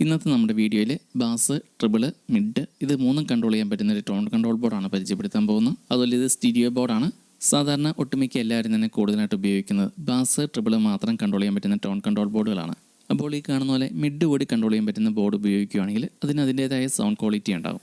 ഇന്നത്തെ നമ്മുടെ വീഡിയോയിൽ ബാസ് ട്രിബിൾ മിഡ് ഇത് മൂന്നും കൺട്രോൾ ചെയ്യാൻ പറ്റുന്ന ഒരു ടോൺ കൺട്രോൾ ബോർഡാണ് പരിചയപ്പെടുത്താൻ പോകുന്നത്. അതുപോലെ ഇത് സ്റ്റീരിയോ ബോർഡാണ് സാധാരണ ഒട്ടുമിക്ക എല്ലാവരും തന്നെ കൂടുതലായിട്ട് ഉപയോഗിക്കുന്നത് ബാസ് ട്രിബിൾ മാത്രം കൺട്രോൾ ചെയ്യാൻ പറ്റുന്ന ടോൺ കൺട്രോൾ ബോർഡുകളാണ് അപ്പോൾ ഈ കാണുന്ന പോലെ മിഡ് കൂടി കൺട്രോൾ ചെയ്യാൻ പറ്റുന്ന ബോർഡ് ഉപയോഗിക്കുകയാണെങ്കിൽ അതിന് അതിന്റേതായ സൗണ്ട് ക്വാളിറ്റി ഉണ്ടാവും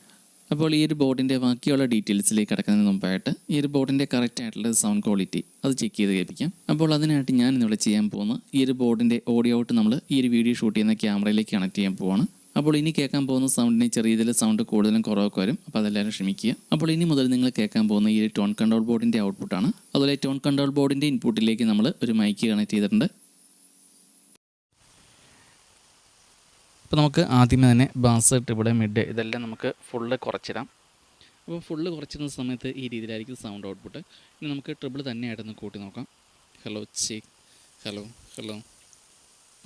അപ്പോൾ ഈ ഒരു ബോർഡിന്റെ ബാക്കിയുള്ള ഡീറ്റെയിൽസിലേക്ക് കിടക്കുന്നതിന് മുമ്പായിട്ട് ഈ ഒരു ബോർഡിന്റെ കറക്റ്റ് ആയിട്ടുള്ള സൗണ്ട് ക്വാളിറ്റി അത് ചെക്ക് ചെയ്ത് കേൾപ്പിക്കാം. അപ്പോൾ അതിനായിട്ട് ഞാൻ ഇന്നിവിടെ ചെയ്യാൻ പോകുന്ന ഈ ഒരു ബോർഡിന്റെ ഓഡിയോ ഔട്ട് നമ്മൾ ഈ ഒരു വീഡിയോ ഷൂട്ട് ചെയ്യുന്ന ക്യാമറയിലേക്ക് കണക്ട് ചെയ്യാൻ പോവാണ്. അപ്പോൾ ഇനി കേൾക്കാൻ പോകുന്ന സൗണ്ടിനെ ചെറിയ ഇതിൽ സൗണ്ട് കൂടുതലും കുറവൊക്കെ വരും. അപ്പോൾ അതെല്ലാവരും ക്ഷമിക്കുക. അപ്പോൾ ഇനി മുതൽ നിങ്ങൾ കേൾക്കാൻ പോകുന്ന ഈ ടോൺ കൺട്രോൾ ബോർഡിന്റെ ഔട്ട്പുട്ടാണ് അതുപോലെ ടോൺ കൺട്രോൾ ബോർഡിന്റെ ഇൻപുട്ടിലേക്ക് നമ്മൾ ഒരു മൈക്ക് കണക്ട് ചെയ്തിട്ടുണ്ട്. അപ്പോൾ നമുക്ക് ആദ്യമേ തന്നെ ബാസ് ഇവിടെ മിഡ് ഇതെല്ലാം നമുക്ക് ഫുള്ള് കുറച്ചിടാം. അപ്പോൾ ഫുള്ള് കുറച്ചിടുന്ന സമയത്ത് ഈ രീതിയിലായിരിക്കും സൗണ്ട് ഔട്ട്പുട്ട് ഇനി നമുക്ക് ട്രിബിൾ തന്നെയായിട്ടൊന്ന് കൂട്ടി നോക്കാം. ഹലോ ചെക്ക് ഹലോ ഹലോ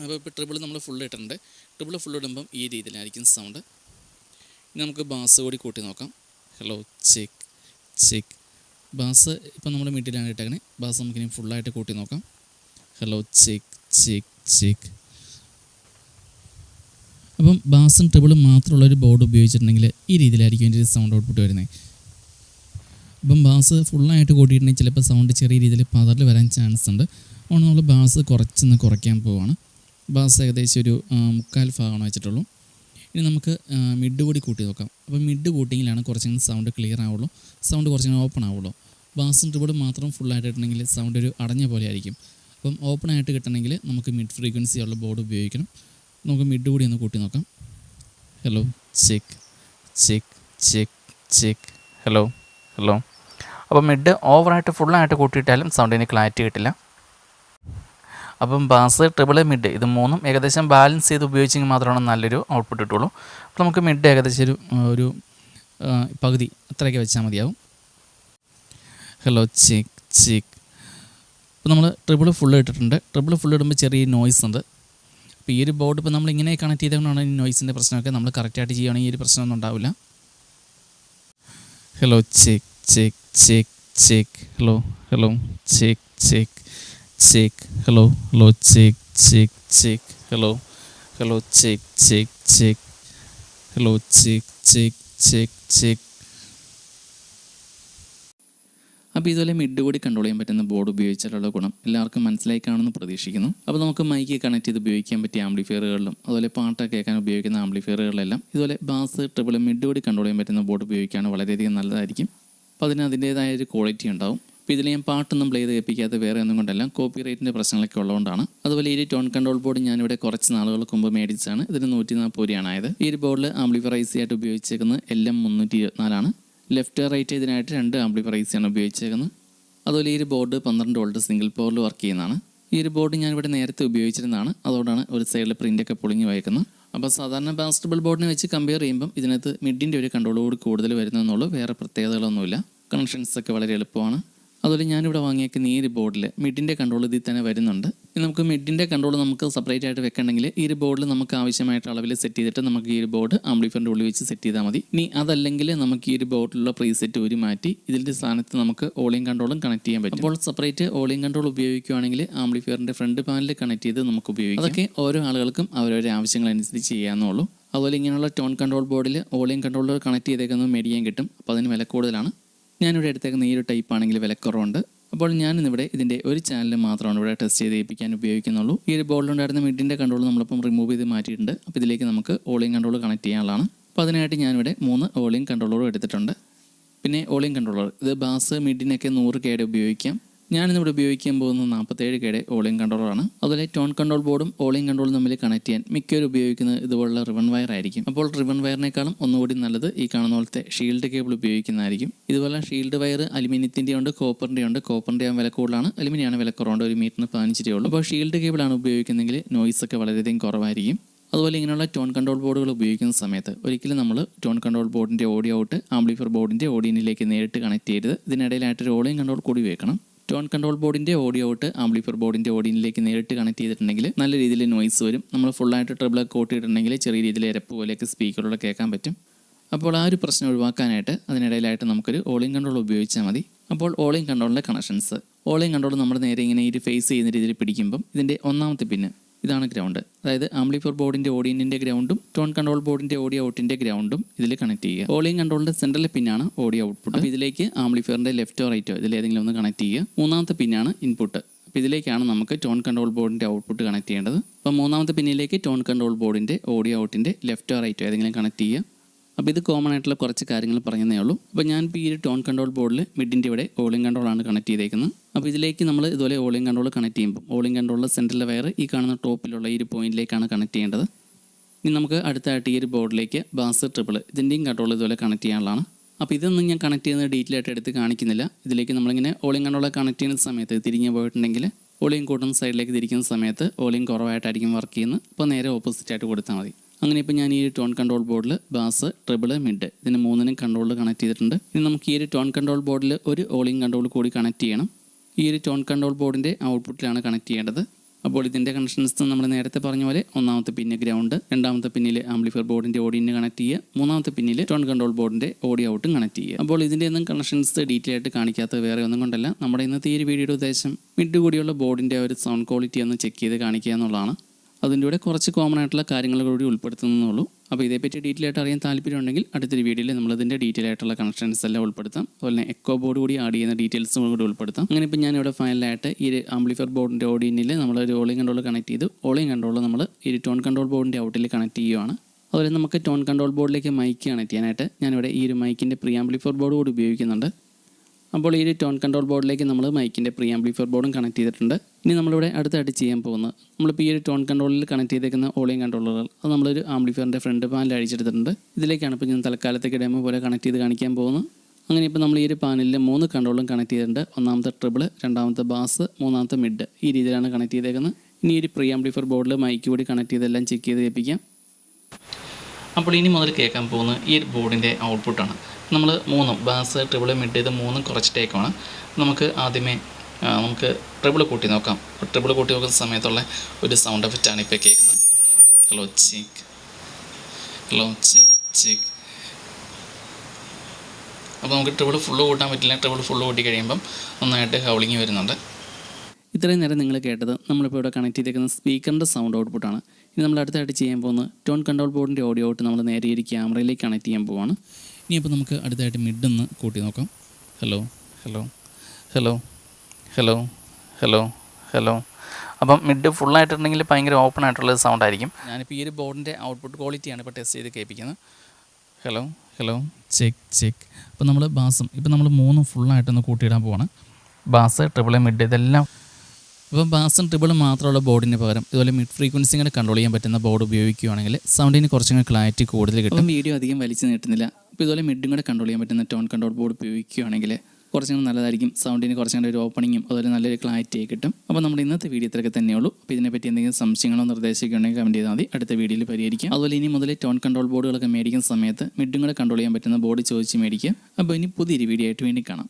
അപ്പോൾ ഇപ്പോൾ ട്രിബിൾ നമ്മൾ ഫുള്ള് ഇട്ടിട്ടുണ്ട്. ട്രിബിൾ ഫുൾ ഇടുമ്പം ഈ രീതിയിലായിരിക്കും സൗണ്ട് ഇനി നമുക്ക് ബാസ് കൂടി കൂട്ടി നോക്കാം. ഹലോ ചെക്ക് ചെക്ക് ബാസ് ഇപ്പോൾ നമ്മൾ മിഡിലാണ് ഇട്ടേക്കണേ. ബാസ് നമുക്കിനി ഫുള്ളായിട്ട് കൂട്ടി നോക്കാം. ഹലോ ചെക്ക് ചെക്ക് ചെക്ക് അപ്പം ബാസും ട്രിബിളും മാത്രമുള്ള ഒരു ബോർഡ് ഉപയോഗിച്ചിട്ടുണ്ടെങ്കിൽ ഈ രീതിയിലായിരിക്കും എന്റെ സൗണ്ട് ഔട്ട്പുട്ട് വരുന്നത്. അപ്പം ബാസ് ഫുള്ളായിട്ട് കൂട്ടിയിട്ടുണ്ടെങ്കിൽ ചിലപ്പോൾ സൗണ്ട് ചെറിയ രീതിയിൽ പതറിൽ വരാൻ ചാൻസ് ഉണ്ട്. അതുകൊണ്ട് നമ്മൾ ബാസ് കുറച്ചൊന്ന് കുറയ്ക്കാൻ പോവാണ്. ബാസ് ഏകദേശം ഒരു മുക്കാൽ ഭാഗമാണ് വെച്ചിട്ടുള്ളൂ. ഇനി നമുക്ക് മിഡ് കൂടി കൂട്ടി നോക്കാം. അപ്പോൾ മിഡ് കൂട്ടിങ്ങിലാണ് കുറച്ചും സൗണ്ട് ക്ലിയർ ആവുള്ളൂ. സൗണ്ട് കുറച്ചും ഓപ്പൺ ആവുള്ളൂ. ബാസും ട്രിബിളും മാത്രം ഫുള്ളായിട്ടിട്ടുണ്ടെങ്കിൽ സൗണ്ട് ഒരു അടഞ്ഞ പോലെ ആയിരിക്കും. അപ്പം ഓപ്പൺ ആയിട്ട് കിട്ടണമെങ്കിൽ നമുക്ക് മിഡ് ഫ്രീക്വൻസി ഉള്ള ബോർഡ് ഉപയോഗിക്കണം. നമുക്ക് മിഡ് കൂടി ഒന്ന് കൂട്ടി നോക്കാം. Hello check check check check hello hello അപ്പോൾ മിഡ് ഓവറായിട്ട് ഫുള്ളായിട്ട് കൂട്ടിയിട്ടാലും സൗണ്ടിന് ക്ലാരിറ്റി കിട്ടില്ല. അപ്പം ബാസ് ട്രിബിൾ മിഡ് ഇത് മൂന്നും ഏകദേശം ബാലൻസ് ചെയ്ത് ഉപയോഗിച്ചെങ്കിൽ മാത്രമാണ് നല്ലൊരു ഔട്ട്പുട്ട് കിട്ടുള്ളൂ. അപ്പോൾ നമുക്ക് മിഡ് ഏകദേശം ഒരു ഒരു പകുതി അത്രയൊക്കെ വെച്ചാൽ മതിയാവും. ഹലോ ചിക്ക് ചിക്ക് അപ്പോൾ നമ്മൾ ട്രിബിൾ ഫുള്ള് ഇട്ടിട്ടുണ്ട്. ട്രിബിൾ ഫുള്ള് ഇടുമ്പോൾ ചെറിയ നോയ്സ് ഉണ്ട്. ഈ ഒരു ബോർഡ് ഇപ്പോൾ നമ്മൾ ഇങ്ങനെ കണക്ട് ചെയ്തുകൊണ്ടാണ് ഈ നോയ്സിന്റെ പ്രശ്നമൊക്കെ നമ്മൾ കറക്റ്റായിട്ട് ചെയ്യുകയാണെങ്കിൽ ഈ ഒരു പ്രശ്നമൊന്നും ഉണ്ടാവില്ല. Hello check check check check hello hello check check check hello hello check check check hello hello check check check hello check check check check അപ്പോൾ ഇതുപോലെ മിഡ് കൂടി കൺട്രോൾ ചെയ്യാൻ പറ്റുന്ന ബോർഡ് ഉപയോഗിച്ചാലുള്ള ഗുണം എല്ലാവർക്കും മനസ്സിലായി കാണുമെന്ന് പ്രതീക്ഷിക്കുന്നു. അപ്പോൾ നമുക്ക് മൈക്ക് കണക്ട് ചെയ്ത് ഉപയോഗിക്കാൻ പറ്റിയ ആംപ്ലിഫയറുകളിലും അതുപോലെ പാട്ടൊക്കെ കേൾക്കാൻ ഉപയോഗിക്കുന്ന ആംപ്ലിഫയറുകളിലെല്ലാം ഇതുപോലെ ബാസ് ട്രിപ്പിൾ മിഡ് കൂടി കൺട്രോൾ ചെയ്യാൻ പറ്റുന്ന ബോർഡ് ഉപയോഗിക്കുകയാണ് വളരെയധികം നല്ലതായിരിക്കും. അപ്പോൾ അതിന് അതിന്റേതായ ഒരു ക്വാളിറ്റി ഉണ്ടാവും. അപ്പോൾ ഇതിൽ ഞാൻ പാട്ടൊന്നും പ്ലേ ചെയ്ത് കേൾപ്പിക്കാത്ത വേറെ ഒന്നും കൊണ്ടല്ല കോപ്പി റൈറ്റിന്റെ പ്രശ്നങ്ങളൊക്കെ ഉള്ളതുകൊണ്ടാണ്. അതുപോലെ ഈ ടോൺ കൺട്രോൾ ബോർഡ് ഞാനിവിടെ കുറച്ച് നാളുകൾക്ക് മുമ്പ് മേടിച്ചാണ് ഇതിന് നൂറ്റി നാൽപ്പത് രൂപയാണ് ആയത്. ഈ ഒരു ബോർഡിൽ ആംപ്ലിഫയർ ഐസി ആയിട്ട് ഉപയോഗിച്ചേക്കുന്നത് എൽ എം മുന്നൂറ്റി ഇരുപത്തിനാലാണ്. ലെഫ്റ്റ് റൈറ്റ് ഇതിനായിട്ട് രണ്ട് ആംപ്ലിഫയർ ഐ സിയാണ് ഉപയോഗിച്ചേക്കുന്നത്. അതുപോലെ ഈ ഒരു ബോർഡ് പന്ത്രണ്ട് വോൾട്ട് സിംഗിൾ പവറിൽ വർക്ക് ചെയ്യുന്നതാണ്. ഈ ഒരു ബോർഡ് ഞാൻ ഇവിടെ നേരത്തെ ഉപയോഗിച്ചിരുന്നതാണ്. അതുകൊണ്ടാണ് ഒരു സൈഡിൽ പ്രിന്റൊക്കെ പൊളിഞ്ഞ് വയ്ക്കുന്നത്. അപ്പോൾ സാധാരണ ബാസ്റ്റബിൾ ബോർഡിനെ വെച്ച് കമ്പയർ ചെയ്യുമ്പം ഇതിനകത്ത് മിഡിന്റെ ഒരു കൺട്രോൾ കൂടി കൂടുതൽ വരുന്നതെന്നുള്ളൂ. വേറെ പ്രത്യേകതകളൊന്നുമില്ല. കണക്ഷൻസ് ഒക്കെ വളരെ എളുപ്പമാണ്. അതുപോലെ ഞാനിവിടെ വാങ്ങിയേക്കുന്ന ഈ ഒരു ബോർഡിൽ മിഡിന്റെ കൺട്രോൾ ഇതിൽ തന്നെ വരുന്നുണ്ട്. ഇനി നമുക്ക് മിഡിന്റെ കൺട്രോൾ നമുക്ക് സെപ്പറേറ്റ് ആയിട്ട് വെക്കണമെങ്കിൽ ഈ ഒരു ബോർഡിൽ നമുക്ക് ആവശ്യമായിട്ട് അളവിൽ സെറ്റ് ചെയ്തിട്ട് നമുക്ക് ഈ ഒരു ബോർഡ് ആംപ്ലിഫറിന്റെ ഉള്ളിൽ വെച്ച് സെറ്റ് ചെയ്താൽ മതി. ഇനി അതല്ലെങ്കിൽ നമുക്ക് ഈ ഒരു ബോർഡിലുള്ള പ്രീസെറ്റ് ഒരു മാറ്റി ഇതിന്റെ സ്ഥാനത്ത് നമുക്ക് ഓളിയും കൺട്രോളും കണക്ട് ചെയ്യാൻ പറ്റും. അപ്പോൾ സെപ്പറേറ്റ് ഓളിയും കൺട്രോൾ ഉപയോഗിക്കുകയാണെങ്കിൽ ആംപ്ലിഫയറിന്റെ ഫ്രണ്ട് പാനൽ കണക്ട് ചെയ്ത് നമുക്ക് ഉപയോഗിക്കാം. അതൊക്കെ ഓരോ ആളുകൾക്കും അവരവരുടെ ആവശ്യങ്ങളനുസരിച്ച് ചെയ്യാമെന്നുള്ളൂ അതുപോലെ ഇങ്ങനെയുള്ള ടോൺ കൺട്രോൾ ബോർഡിൽ ഓളിയും കൺട്രോളർ കണക്ട് ചെയ്തേക്കുന്നത് മേടിക്കാൻ കിട്ടും. അപ്പോൾ അതിന് വില കൂടുതലാണ്. ഞാനിവിടെ എടുത്തേക്കുന്ന ഈ ഒരു ടൈപ്പ് ആണെങ്കിൽ വിലക്കുറവുണ്ട്. അപ്പോൾ ഞാനിന്നിവിടെ ഇതിന്റെ ഒരു ചാനൽ മാത്രമാണ് ഇവിടെ ടെസ്റ്റ് ചെയ്ത് ഏൽപ്പിക്കാൻ ഉപയോഗിക്കുന്നുള്ളൂ. ഈ ഒരു ബോർഡിലുണ്ടായിരുന്ന മിഡിന്റെ കൺട്രോൾ നമ്മളിപ്പം റിമൂവ് ചെയ്ത് മാറ്റിയിട്ടുണ്ട്. അപ്പോൾ ഇതിലേക്ക് നമുക്ക് ഓളിയും കൺട്രോൾ കണക്ട് ചെയ്യാനുള്ളതാണ്. അപ്പോൾ അതിനായിട്ട് ഞാനിവിടെ മൂന്ന് ഓളിയും കൺട്രോളറും എടുത്തിട്ടുണ്ട്. പിന്നെ ഓളിയും കൺട്രോളർ ഇത് ബാസ് മിഡിനൊക്കെ നൂറ് കേടെ ഉപയോഗിക്കാം. ഞാനിന്നിവിടെ ഉപയോഗിക്കാൻ പോകുന്നത് നാൽപ്പത്തേഴ് കേടെ ഓളിയും കൺട്രോളറാണ്. അതുപോലെ ടോൺ കൺട്രോൾ ബോർഡും ഓളിയും കൺട്രോളും തമ്മിൽ കണക്ട് ചെയ്യാൻ മിക്കവരും ഉപയോഗിക്കുന്നത് ഇതുപോലുള്ള റിവൺ വയർ ആയിരിക്കും. അപ്പോൾ റിവൺ വയറിനേക്കാളും ഒന്നുകൂടി നല്ലത് ഈ കാണുന്ന പോലത്തെ ഷീൽഡ് കേബിൾ ഉപയോഗിക്കുന്നതായിരിക്കും. ഇതുപോലെ ഷീൽഡ് വയർ അലുമിനിയത്തിന്റെ ഉണ്ട് കോപ്പറിന്റെ ഉണ്ട്. കോപ്പറിന്റെ വില കൂടുതലാണ്. അലുമിനിയാണ് വില കുറവുണ്ട്. ഒരു മീറ്ററിന് പതിനഞ്ച് രൂപയുള്ളൂ. അപ്പോൾ ഷീൽഡ് കേബിളാണ് ഉപയോഗിക്കുന്നതെങ്കിൽ നോയ്സ് ഒക്കെ വളരെയധികം കുറവായിരിക്കും. അതുപോലെ ഇങ്ങനെയുള്ള ടോൺ കൺട്രോൾ ബോർഡുകൾ ഉപയോഗിക്കുന്ന സമയത്ത് ഒരിക്കലും നമ്മൾ ടോൺ കൺട്രോൾ ബോർഡിന്റെ ഓഡിയോ ഔട്ട് ആംബ്ലിഫർ ബോർഡിന്റെ ഓഡിയനിലേക്ക് നേരിട്ട് കണക്ട് ചെയ്യരുത്. ഇതിനിടയിലായിട്ട് ഒരു ഓളിയം കൺട്രോൾ കൂടി വെക്കണം ടോൺ കൺട്രോൾ ബോർഡിന്റെ ഓഡിയോ ഔട്ട് ആംപ്ലിഫയർ ബോർഡിന്റെ ഓഡിയോയിലേക്ക് നേരിട്ട് കണക്ട് ചെയ്തിട്ടുണ്ടെങ്കിൽ നല്ല രീതിയിൽ നോയ്സ് വരും. നമ്മൾ ഫുള്ളായിട്ട് ട്രിബിളൊക്കെ കൂട്ടിയിട്ടുണ്ടെങ്കിൽ ചെറിയ രീതിയിൽ ഇരപ്പ് പോലെയൊക്കെ സ്പീക്കറിലൂടെ കേൾക്കാൻ പറ്റും. അപ്പോൾ ആ ഒരു പ്രശ്നം ഒഴിവാക്കാനായിട്ട് അതിനിടയിലായിട്ട് നമുക്കൊരു ഓളിംഗ് കൺട്രോൾ ഉപയോഗിച്ചാൽ മതി. അപ്പോൾ ഓളിംഗ് കൺട്രോളിന്റെ കണക്ഷൻസ് ഓളിംഗ് കൺട്രോൾ നമ്മൾ നേരെ ഇങ്ങനെ ഇത് ഫേസ് ചെയ്യുന്ന രീതിയിൽ പിടിക്കുമ്പം ഇതിന്റെ ഒന്നാമത്തെ പിന്ന് ഇതാണ് ഗ്രൗണ്ട്. അതായത് ആംപ്ലിഫയർ ബോർഡിന്റെ ഓഡിയന്റെ ഗ്രൗണ്ടും ടോൺ കൺട്രോൾ ബോർഡിന്റെ ഓഡിയോ ഔട്ടിന്റെ ഗ്രൗണ്ടും ഇതിൽ കണക്ട് ചെയ്യുക. ഓളിയും കൺട്രോളിന്റെ സെൻട്രൽ പിന്നാണ് ഓഡിയോ ഔട്ട്പുട്ട് അപ്പോൾ ഇതിലേക്ക് ആംപ്ലിഫയറിന്റെ ലെഫ്റ്റോ റൈറ്റോ ഇതിൽ ഏതെങ്കിലും ഒന്ന് കണക്ട് ചെയ്യുക. മൂന്നാമത്തെ പിന്നാണ് ഇൻപുട്ട് അപ്പോൾ ഇതിലേക്കാണ് നമുക്ക് ടോൺ കൺട്രോൾ ബോർഡിന്റെ ഔട്ട്പുട്ട് കണക്ട് ചെയ്യേണ്ടത്. അപ്പോൾ മൂന്നാമത്തെ പിന്നിലേക്ക് ടോൺ കൺട്രോൾ ബോർഡിന്റെ ഓഡിയോ ഔട്ടിന്റെ ലെഫ്റ്റോ റൈറ്റോ ഏതെങ്കിലും കണക്ട് ചെയ്യുക. അപ്പോൾ ഇത് കോമൺ ആയിട്ടുള്ള കുറച്ച് കാര്യങ്ങൾ പറഞ്ഞതേ ഉള്ളൂ. അപ്പോൾ ഞാൻ ഇപ്പോൾ ഈ ടോൺ കൺട്രോൾ ബോർഡിൽ മിഡിന്റെ ഇവിടെ ഓളിംഗ് കൺട്രോളാണ് കണക്ട് ചെയ്തേക്കുന്നത്. അപ്പോൾ ഇതിലേക്ക് നമ്മൾ ഇതുപോലെ ഓളിംഗ് കൺട്രോൾ കണക്ട് ചെയ്യുമ്പോൾ ഓളിംഗ് കൺട്രോളിലെ സെന്ററിലെ വയർ ഈ കാണുന്ന ടോപ്പിലുള്ള ഈ ഒരു പോയിന്റിലേക്കാണ് കണക്ട് ചെയ്യേണ്ടത്. ഇനി നമുക്ക് അടുത്തായിട്ട് ഈ ഒരു ബോർഡിലേക്ക് ബാസ് ട്രിപ്പിൾ ഇതിന്റെയും കൺട്രോൾ ഇതുപോലെ കണക്ട് ചെയ്യാനുള്ളതാണ്. അപ്പോൾ ഇതൊന്നും ഞാൻ കണക്ട് ചെയ്യുന്നത് ഡീറ്റെയിൽ ആയിട്ട് എടുത്ത് കാണിക്കുന്നില്ല. ഇതിലേക്ക് നമ്മളിങ്ങനെ ഓളിംഗ് കൺട്രോളെ കണക്ട് ചെയ്യുന്ന സമയത്ത് തിരിഞ്ഞ് പോയിട്ടുണ്ടെങ്കിൽ ഓളിയും കൂട്ടുന്ന സൈഡിലേക്ക് തിരിക്കുന്ന സമയത്ത് ഓളിയും കുറവായിട്ടായിരിക്കും വർക്ക് ചെയ്യുന്നത്. അപ്പോൾ നേരെ ഓപ്പോസിറ്റ് ആയിട്ട് കൊടുത്താൽ മതി. അങ്ങനെ ഇപ്പോൾ ഞാൻ ഈ ഒരു ടോൺ കൺട്രോൾ ബോർഡിൽ ബാസ് ട്രിബിൾ മിഡ് ഇതിന് മൂന്നിനും കൺട്രോളിൽ കണക്ട് ചെയ്തിട്ടുണ്ട്. ഇനി നമുക്ക് ഈ ഒരു ടോൺ കൺട്രോൾ ബോർഡിൽ ഒരു ഓളിയും കൺട്രോൾ കൂടി കണക്ട് ചെയ്യണം. ഈ ഒരു ടോൺ കൺട്രോൾ ബോർഡിന്റെ ഔട്ട്പുട്ടിലാണ് കണക്ട് ചെയ്യേണ്ടത്. അപ്പോൾ ഇതിന്റെ കണക്ഷൻസ് നമ്മൾ നേരത്തെ പറഞ്ഞ പോലെ ഒന്നാമത്തെ പിന്ന് ഗ്രൗണ്ട് രണ്ടാമത്തെ പിന്നിൽ ആംപ്ലിഫയർ ബോർഡിന്റെ ഓഡിയോ കണക്ട് ചെയ്യുക മൂന്നാമത്തെ പിന്നിൽ ടോൺ കൺട്രോൾ ബോർഡിന്റെ ഓഡിയോ ഔട്ടും കണക്ട് ചെയ്യുക. അപ്പോൾ ഇതിന്റെ ഒന്നും കണക്ഷൻസ് ഡീറ്റെയിൽ ആയിട്ട് കാണിക്കാത്തത് വേറെ ഒന്നും കൊണ്ടല്ല. നമ്മുടെ ഇന്നത്തെ ഈ ഒരു വീഡിയോയുടെ ഉദ്ദേശം മിഡ് കൂടിയുള്ള ബോർഡിന്റെ ഒരു സൗണ്ട് ക്വാളിറ്റി ഒന്ന് ചെക്ക് ചെയ്ത് കാണിക്കുക എന്നുള്ളതാണ്. അതിന്റെ കൂടെ കുറച്ച് കോമൺ ആയിട്ടുള്ള കാര്യങ്ങൾ കൂടി ഉൾപ്പെടുത്തുന്നുള്ളൂ അപ്പോൾ ഇതേപ്പറ്റി ഡീറ്റെയിൽ ആയിട്ട് അറിയാൻ താല്പര്യമുണ്ടെങ്കിൽ അടുത്തൊരു വീഡിയോയിൽ നമ്മളിതിന്റെ ഡീറ്റെയിൽ ആയിട്ടുള്ള കണക്ഷൻസ് എല്ലാം ഉൾപ്പെടുത്താം. അതുപോലെ തന്നെ എക്കോ ബോർഡ് കൂടി ആഡ് ചെയ്യുന്ന ഡീറ്റെയിൽസും കൂടി ഉൾപ്പെടുത്താം. അങ്ങനെ ഇപ്പോൾ ഞാനിവിടെ ഫൈനലായിട്ട് ഈ ആംപ്ലിഫയർ ബോർഡിന്റെ ഓഡിയനിൽ നമ്മൾ ഓളിംഗ് കൺട്രോൾ കണക്ട് ചെയ്ത് ഓളിംഗ് കൺട്രോൾ നമ്മൾ ഈ ടോൺ കൺട്രോൾ ബോർഡിന്റെ ഔട്ടിൽ കണക്ട് ചെയ്യുവാണ്. അതുപോലെ നമുക്ക് ടോൺ കൺട്രോൾ ബോർഡിലേക്ക് മൈക്ക് കണക്ട് ചെയ്യാനായിട്ട് ഞാനിവിടെ ഈ ഒരു മൈക്കിന്റെ പ്രീ ആംപ്ലിഫയർ ബോർഡ് കൂടി ഉപയോഗിക്കുന്നുണ്ട്. അപ്പോൾ ഈ ടോൺ കൺട്രോൾ ബോർഡിലേക്ക് നമ്മൾ മൈക്കിന്റെ പ്രീ ആംപ്ലിഫയർ ബോർഡും കണക്ട് ചെയ്തിട്ടുണ്ട്. ഇനി നമ്മളിവിടെ അടുത്തായിട്ട് ചെയ്യാൻ പോകുന്നത് നമ്മളിപ്പോൾ ഈ ഒരു ടോൺ കൺട്രോളിൽ കണക്ട് ചെയ്തേക്കുന്ന ഓളിയം കൺട്രോളുകൾ അത് നമ്മളൊരു ആംപ്ലിഫയറിന്റെ ഫ്രണ്ട് പാനൽ അഴിച്ചെടുത്തിട്ടുണ്ട്. ഇതിലേക്കാണ് ഇപ്പോൾ ഞാൻ തൽക്കാലത്തേക്ക് ഡെമോ പോലെ കണക്ട് ചെയ്ത് കാണിക്കാൻ പോകുന്നത്. അങ്ങനെ ഇപ്പോൾ നമ്മൾ ഈ ഒരു പാനലിൽ മൂന്ന് കൺട്രോളും കണക്ട് ചെയ്തിട്ടുണ്ട്. ഒന്നാമത്തെ ട്രിബിൾ രണ്ടാമത്തെ ബാസ് മൂന്നാമത്തെ മിഡ് ഈ രീതിയിലാണ് കണക്ട് ചെയ്തേക്കുന്നത്. ഇനി ഒരു പ്രീ ആംപ്ലിഫയർ ബോർഡിൽ മൈക്ക് കൂടി കണക്ട് ചെയ്തെല്ലാം ചെക്ക് ചെയ്ത് കേൾപ്പിക്കാം. അപ്പോൾ ഇനി മുതൽ കേൾക്കാൻ പോകുന്ന ഈ ഒരു ബോർഡിന്റെ ഔട്ട്പുട്ടാണ്. നമ്മൾ മൂന്നും ബാസ് ട്രിബിൾ മിഡ് ഇത് മൂന്നും കുറച്ചിട്ടേക്കാണ് നമുക്ക് ആദ്യമേ നമുക്ക് ട്രിബിൾ കൂട്ടി നോക്കാം. ട്രിബിൾ കൂട്ടി നോക്കുന്ന സമയത്തുള്ള ഒരു സൗണ്ട് എഫക്റ്റാണ് ഇപ്പോൾ കേൾക്കുന്നത്. ഹലോ ചിക്ക് ഹലോ ചിക്ക് ചിക്ക് അപ്പോൾ നമുക്ക് ട്രിബിൾ ഫുള്ള് കൂട്ടാൻ പറ്റില്ല. ട്രിബിൾ ഫുള്ള് കൂട്ടി കഴിയുമ്പം നന്നായിട്ട് ഹൗളിങ് വരുന്നുണ്ട്. ഇത്രയും നേരം നിങ്ങൾ കേട്ടത് നമ്മളിപ്പോൾ ഇവിടെ കണക്ട് ചെയ്തേക്കുന്ന സ്പീക്കറിന്റെ സൗണ്ട് ഔട്ട്പുട്ടാണ് ഇനി നമ്മൾ അടുത്തായിട്ട് ചെയ്യാൻ പോകുന്നത് ടോൺ കൺട്രോൾ ബോർഡിന്റെ ഓഡിയോ ഔട്ട് നമ്മൾ നേരെ ഒരു ക്യാമറയിലേക്ക് കണക്ട് ചെയ്യാൻ പോവാണ്. ഇനിയിപ്പോൾ നമുക്ക് അടുത്തായിട്ട് മിഡ് ഒന്ന് കൂട്ടി നോക്കാം. Hello hello hello hello hello hello അപ്പം മിഡ് ഫുള്ളായിട്ടുണ്ടെങ്കിൽ ഭയങ്കര ഓപ്പൺ ആയിട്ടുള്ള സൗണ്ട് ആയിരിക്കും. ഞാനിപ്പോൾ ഈ ഒരു ബോർഡിന്റെ ഔട്ട്പുട്ട് ക്വാളിറ്റിയാണ് ഇപ്പോൾ ടെസ്റ്റ് ചെയ്ത് കേൾപ്പിക്കുന്നത്. ഹലോ ഹലോ ചെക്ക് ചെക്ക് അപ്പോൾ നമ്മൾ ബാസും ഇപ്പോൾ നമ്മൾ മൂന്നും ഫുള്ളായിട്ടൊന്ന് കൂട്ടിയിടാൻ പോവാണ്. ബാസ് ട്രിപ്പിൾ മിഡ് ഇതെല്ലാം ഇപ്പോൾ ബാസും ട്രിബിളും മാത്രമുള്ള ബോർഡിന് പകരം ഇതുപോലെ മിഡ് ഫ്രീക്വൻസി കൂടെ കൺട്രോൾ ചെയ്യാൻ പറ്റുന്ന ബോർഡ് ഉപയോഗിക്കുകയാണെങ്കിൽ സൗണ്ടിന് കുറച്ചും കൂടി ക്ലാരിറ്റി കൂടുതൽ കിട്ടും. വീഡിയോ അധികം വലിച്ചു നീട്ടുന്നില്ല. ഇപ്പോൾ ഇതുപോലെ മിഡും കൂടെ കൺട്രോൾ ചെയ്യാൻ പറ്റുന്ന ടോൺ കൺട്രോൾ ബോർഡ് ഉപയോഗിക്കുകയാണെങ്കിൽ കുറച്ചും കൂടി നല്ലതായിരിക്കും. സൗണ്ടിന് കുറച്ചും കൂടി ഒരു ഓപ്പണിങ്ങും അതുപോലെ നല്ലൊരു ക്ലാരിറ്റി കിട്ടും. അപ്പോൾ നമ്മുടെ ഇന്നത്തെ വീഡിയോ ഇത്രയൊക്കെ തന്നെയുള്ളൂ അപ്പോൾ ഇതിനെപ്പറ്റി എന്തെങ്കിലും സംശയങ്ങളോ നിർദ്ദേശമൊക്കെ ഉണ്ടെങ്കിൽ കമന്റ് ചെയ്താൽ മതി. അടുത്ത വീഡിയോയിൽ പരിഹരിക്കാം. അതുപോലെ ഇനി മുതൽ ടോൺ കൺട്രോൾ ബോർഡുകളൊക്കെ മേടിക്കുന്ന സമയത്ത് മിഡും കൂടെ കൺട്രോൾ ചെയ്യാൻ പറ്റുന്ന ബോർഡ് ചോദിച്ച് മേടിക്കുക. അപ്പോൾ ഇനി പുതിയൊരു വീഡിയോ ആയിട്ട് വേണ്ടി കാണാം.